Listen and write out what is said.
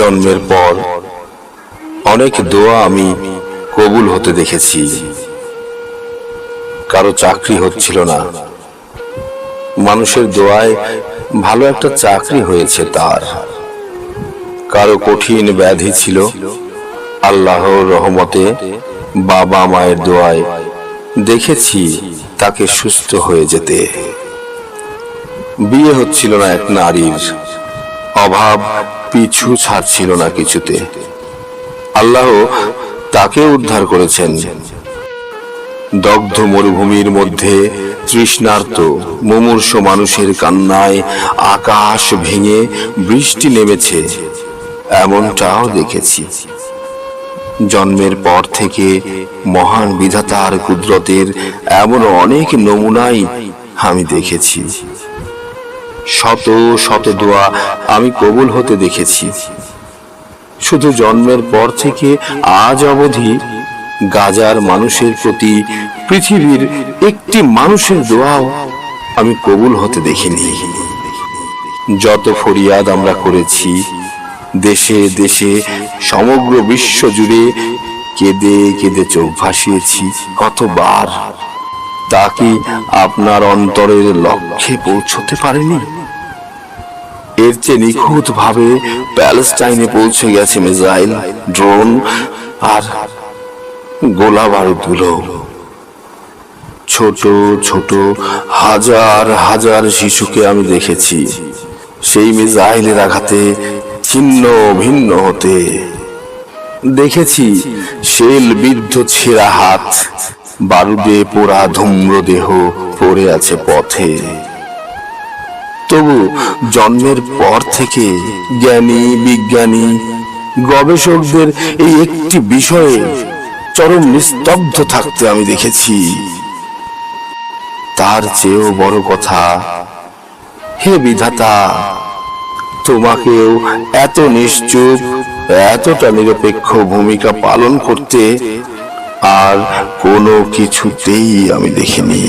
জন্মের পর অনেক দোয়া আমি কবুল হতে দেখেছি। কারও চাকরি হচ্ছিল না। মানুষের দোয়ায় ভালো একটা চাকরি হয়েছে তার। কারও কঠিন ব্যাধি ছিল। আল্লাহর রহমতে বাবা মায়ের দোয়ায় দেখেছি তাকে সুস্থ হয়ে যেতে। বিয়ে হচ্ছিল না এক নারীর। অভাব পিছু ছাড়ছিল না কিছুতে। আল্লাহ তাকে উদ্ধার করেছেন। দগ্ধ মরুভূমির মধ্যে তৃষ্ণার্ত, মুমূর্ষ মানুষের কান্নায় আকাশ ভেঙে বৃষ্টি নেমেছে, এমনটাও দেখেছি। জন্মের পর থেকে মহান বিধাতার কুদরতের এমন অনেক নমুনাই আমি দেখেছি। শত শত দোয়া আমি কবুল হতে দেখেছি। শুধু জন্মের পর থেকে আজ অবধি গাজার মানুষের প্রতি পৃথিবীর একটি মানুষের দোয়াও আমি কবুল হতে দেখিনি। যত ফরিয়াদ আমরা করেছি, দেশে দেশে, সমগ্র বিশ্ব জুড়ে কেঁদে কেঁদে চোখ ভাসিয়েছি কতবার? তা কি আপনার অন্তরের লক্ষ্যে পৌঁছতে পারেনি? এর চেয়ে নিখুঁত ভাবে প্যালেস্টাইনে পৌঁছে গেছে মিসাইল, ড্রোন আর গোলা বারুদগুলো ছোট ছোট, হাজার হাজার শিশুকে আমি দেখেছি। সেই মিসাইলের আঘাতে ছিন্ন, ভিন্ন হতে দেখেছি শেল বিদ্ধ ছেঁড়া হাত বারুদে পোড়া ধূম্র দেহ পড়ে আছে পথে। তবু জন্মের পর থেকে জ্ঞানী, বিজ্ঞানী, গবেষকদের এই একটি বিষয়ে চরম নিস্তব্ধ থাকতে আমি দেখেছি। তার চেয়েও বড় কথা, হে বিধাতা, তোমাকেও এত নিশ্চুপ, এতটা নিরপেক্ষ ভূমিকা পালন করতে আর কোনো কিছুতেই আমি দেখিনি